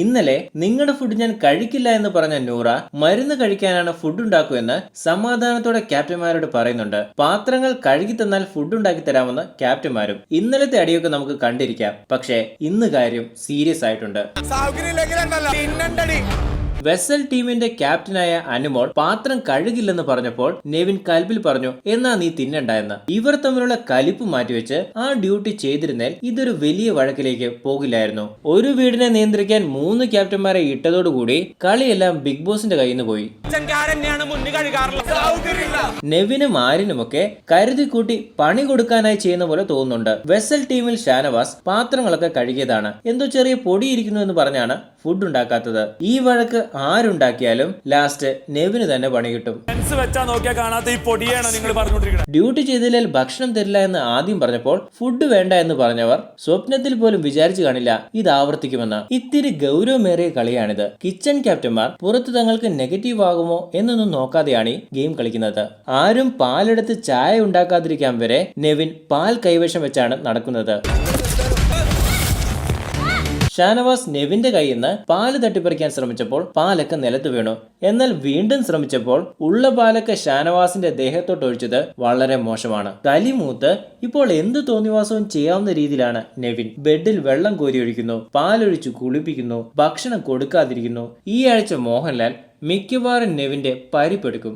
ഇന്നലെ നിങ്ങളുടെ ഫുഡ് ഞാൻ കഴിക്കില്ല എന്ന് പറഞ്ഞ നൂറ മരുന്ന് കഴിക്കാനാണ് ഫുഡ് ഉണ്ടാക്കുമെന്ന് സമാധാനത്തോടെ ക്യാപ്റ്റന്മാരോട് പറയുന്നുണ്ട്. പാത്രങ്ങൾ കഴുകി തന്നാൽ ഫുഡ് ഉണ്ടാക്കി തരാമെന്ന് ക്യാപ്റ്റന്മാരും ഇന്നലത്തെ അടിയൊക്കെ നമുക്ക് കണ്ടിരിക്കാം. പക്ഷേ ഇന്ന് കാര്യം സീരിയസ് ആയിട്ടുണ്ട്. വെസൽ ടീമിന്റെ ക്യാപ്റ്റനായ അനുമോൾ പാത്രം കഴുകില്ലെന്ന് പറഞ്ഞപ്പോൾ നെവിൻ കൽബിൽ പറഞ്ഞു എന്നാ നീ തിന്നണ്ട എന്ന് ഇവർ തമ്മിലുള്ള കലിപ്പ് മാറ്റിവെച്ച് ആ ഡ്യൂട്ടി ചെയ്തിരുന്നാൽ ഇതൊരു വലിയ വഴക്കിലേക്ക് പോകില്ലായിരുന്നു. ഒരു വീടിനെ നിയന്ത്രിക്കാൻ മൂന്ന് ക്യാപ്റ്റന്മാരെ ഇട്ടതോടുകൂടി കളിയെല്ലാം ബിഗ് ബോസിന്റെ കയ്യിൽ നിന്ന് പോയി നെവിനും ആരിനുമൊക്കെ കരുതി കൂട്ടി പണി കൊടുക്കാനായി ചെയ്യുന്ന പോലെ തോന്നുന്നുണ്ട്. വെസൽ ടീമിൽ ഷാനവാസ് പാത്രങ്ങളൊക്കെ കഴുകിയതാണ്. എന്തോ ചെറിയ പൊടിയിരിക്കുന്നു എന്ന് പറഞ്ഞാണ് ഫുഡ് ഉണ്ടാക്കാത്തത്. ഈ വഴക്ക് ആരുണ്ടാക്കിയാലും ലാസ്റ്റ് നെവിന് തന്നെ പണി കിട്ടും. ലെൻസ് വെച്ചാ നോക്കിയാൽ കാണാത്ത ഈ പൊടിയാണ് നിങ്ങൾ പറഞ്ഞുകൊണ്ടിരിക്കുന്നത് ഡ്യൂട്ടി ചെയ്തില്ലെങ്കിൽ ഭക്ഷണം തരില്ല എന്ന് ആദ്യം പറഞ്ഞപ്പോൾ ഫുഡ് വേണ്ട എന്ന് പറഞ്ഞവർ സ്വപ്നത്തിൽ പോലും വിചാരിച്ചു കാണില്ല ഇത് ആവർത്തിക്കുമെന്ന്. ഇത്തിരി ഗൗരവമേറിയ കളിയാണിത്. കിച്ചൺ ക്യാപ്റ്റന്മാർ പുറത്ത് തങ്ങൾക്ക് നെഗറ്റീവ് ആകുമോ എന്നൊന്നും നോക്കാതെയാണ് ഈ ഗെയിം കളിക്കുന്നത്. ആരും പാലെടുത്ത് ചായ ഉണ്ടാക്കാതിരിക്കാൻ വരെ നെവിൻ പാൽ കൈവശം വെച്ചാണ് നടക്കുന്നത്. ഷാനവാസ് നെവിന്റെ കയ്യിൽ നിന്ന് പാൽ തട്ടിപ്പറിക്കാൻ ശ്രമിച്ചപ്പോൾ പാലൊക്കെ നിലത്ത് വീണു. എന്നാൽ വീണ്ടും ശ്രമിച്ചപ്പോൾ ഉള്ള പാലൊക്കെ ഷാനവാസിന്റെ ദേഹത്തോട്ട് ഒഴിച്ചത് വളരെ മോശമാണ്. കലിമൂത്ത് ഇപ്പോൾ എന്ത് തോന്നിവാസവും ചെയ്യാവുന്ന രീതിയിലാണ് നെവിൻ. ബെഡിൽ വെള്ളം കോരി കോരിയൊഴിക്കുന്നു പാലൊഴിച്ച് കുളിപ്പിക്കുന്നു ഭക്ഷണം കൊടുക്കാതിരിക്കുന്നു. ഈ ആഴ്ച മോഹൻലാൽ മിക്കവാറും നെവിന്റെ പരിപ്പെടുക്കും.